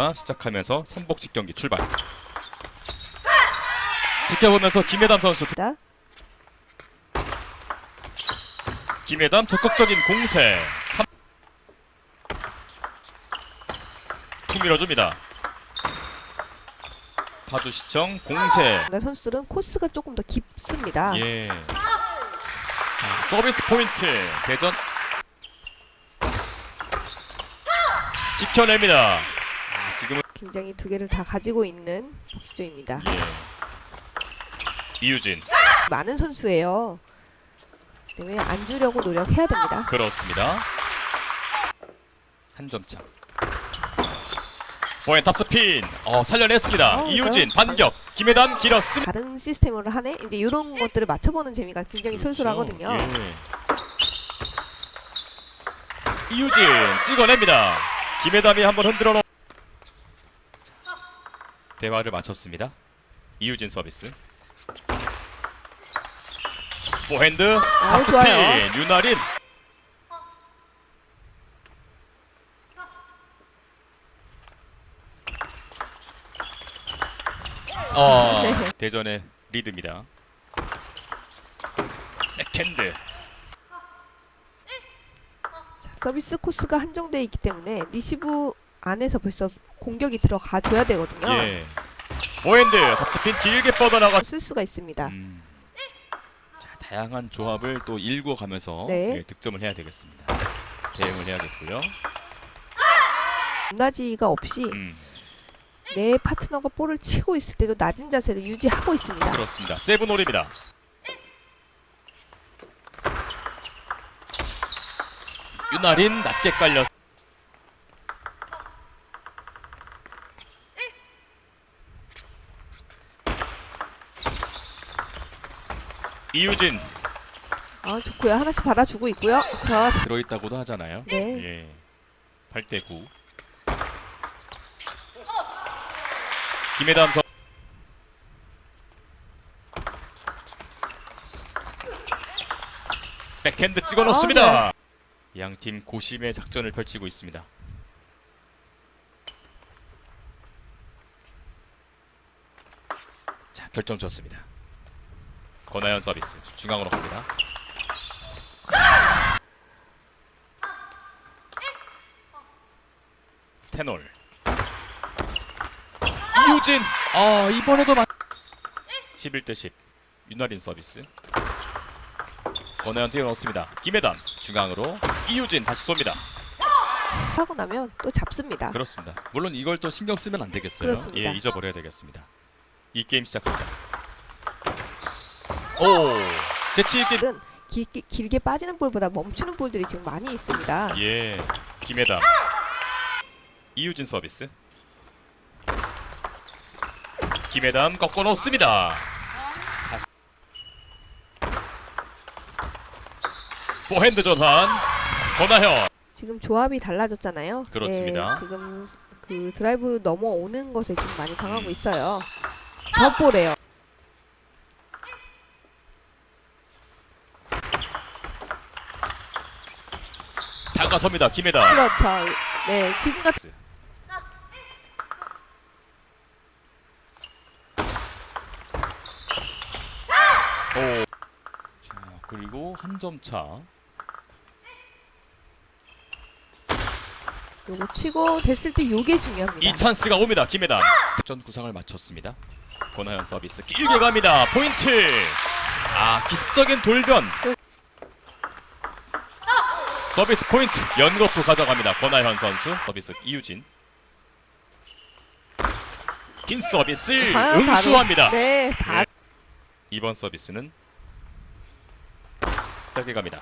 선수가 시작하면서 삼복직 경기 출발. 지켜보면서 김혜담 선수 자, 김혜담 적극적인 공세. 3... 툭 밀어줍니다. 파주시청 공세. 네, 선수들은 코스가 조금 더 깊습니다. 예. 자, 서비스 포인트 대전 지켜냅니다. 굉장히 두 개를 다 가지고 있는 복시조입니다. 예. 이유진 많은 선수예요. 때문에 안 주려고 노력해야 됩니다. 그렇습니다. 한 점 차. 포인 탑스핀 어, 살려냈습니다. 어, 이유진? 반격 김혜담 길었습니다. 다른 시스템으로 하네. 이제 이런 것들을 맞춰보는 재미가 굉장히 솔솔하거든요. 그렇죠. 예. 이유진 찍어냅니다. 김혜담이 한번 흔들어 놓. 대화를 마쳤습니다. 이유진 서비스. 포핸드 아, 탑스핀 좋아요. 윤아린. 어, 네. 대전의 리드입니다. 백핸드. 자, 서비스 코스가 한정되어 있기 때문에 리시브 안에서 벌써 공격이 들어가 줘야 되거든요. 예. 포핸드 탑스핀 길게 뻗어나가. 쓸 수가 있습니다. 음. 자, 다양한 조합을 또 일구어가면서 네. 예, 득점을 해야 되겠습니다. 대응을 해야겠고요. 높낮이가 없이 음, 내 파트너가 볼을 치고 있을 때도 낮은 자세를 유지하고 있습니다. 그렇습니다. 세븐홀입니다. 윤아린 낮게 깔려. 이유진 아, 좋고요. 하나씩 받아주고 있고요. 자, 들어있다고도 하잖아요. 네. 예. 8대 9. 김혜담 선 백핸드 찍어 놓습니다. 아, 양팀 고심의 작전을 펼치고 있습니다. 자, 결정 졌습니다. 권하연 서비스. 중앙으로 갑니다. 테놀. 이유진! 아 이번에도 맞 11대 10 윤나린 서비스. 권하연 뛰어넣습니다. 김혜담. 중앙으로 이유진 다시 쏩니다. 하고 나면 또 잡습니다. 그렇습니다. 물론 이걸 또 신경 쓰면 안 되겠어요. 그렇습니다. 예 잊어버려야 되겠습니다. 이 게임 시작합니다 오 재치 있게 은 길게, 길게 빠지는 볼보다 멈추는 볼들이 지금 많이 있습니다. 예 김혜담 이유진 서비스 김혜담 꺾어 놓습니다 다시 포핸드 전환 권하현 지금 조합이 달라졌잖아요. 그렇습니다. 네, 지금 그 드라이브 넘어오는 것에 지금 많이 당하고 음. 있어요. 저 볼에요. 다가섭니다 김혜담 그렇죠. 네, 지금 같은 오. 자 그리고 한 점 차 요거 치고 됐을 때 요게 중요합니다. 이 찬스가 옵니다. 김혜담. 전 구상을 마쳤습니다. 권하연 서비스 길게 갑니다. 포인트. 아 기습적인 돌변. 서비스 포인트 연거푸 가져갑니다. 권하연 선수 서비스 이유진. 긴 서비스 아, 응수합니다. 바로, 네, 바, 네. 이번 서비스는 짧게 갑니다.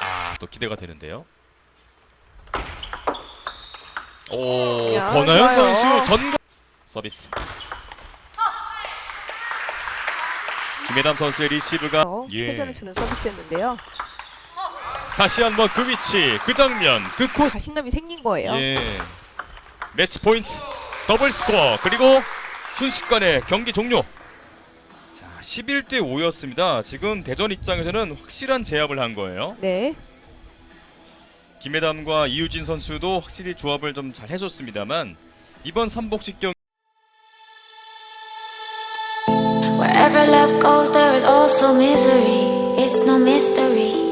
아 또 기대가 되는데요. 오 야, 권하연 좋아요. 선수 전거 서비스. 김혜담 선수의 리시브가 어, 예 회전을 주는 서비스였는데요. 다시 한번 그 위치 그 장면 그 코스 자신감이 생긴 거예요. 예 매치 포인트 더블 스코어 그리고 순식간에 경기 종료. 자 11대 5였습니다. 지금 대전 입장에서는 확실한 제압을 한 거예요. 네, 김혜담과 이유진 선수도 확실히 조합을 좀 잘 해줬습니다만 이번 삼복식 경기 Wherever love goes, there is also misery. It's no mystery.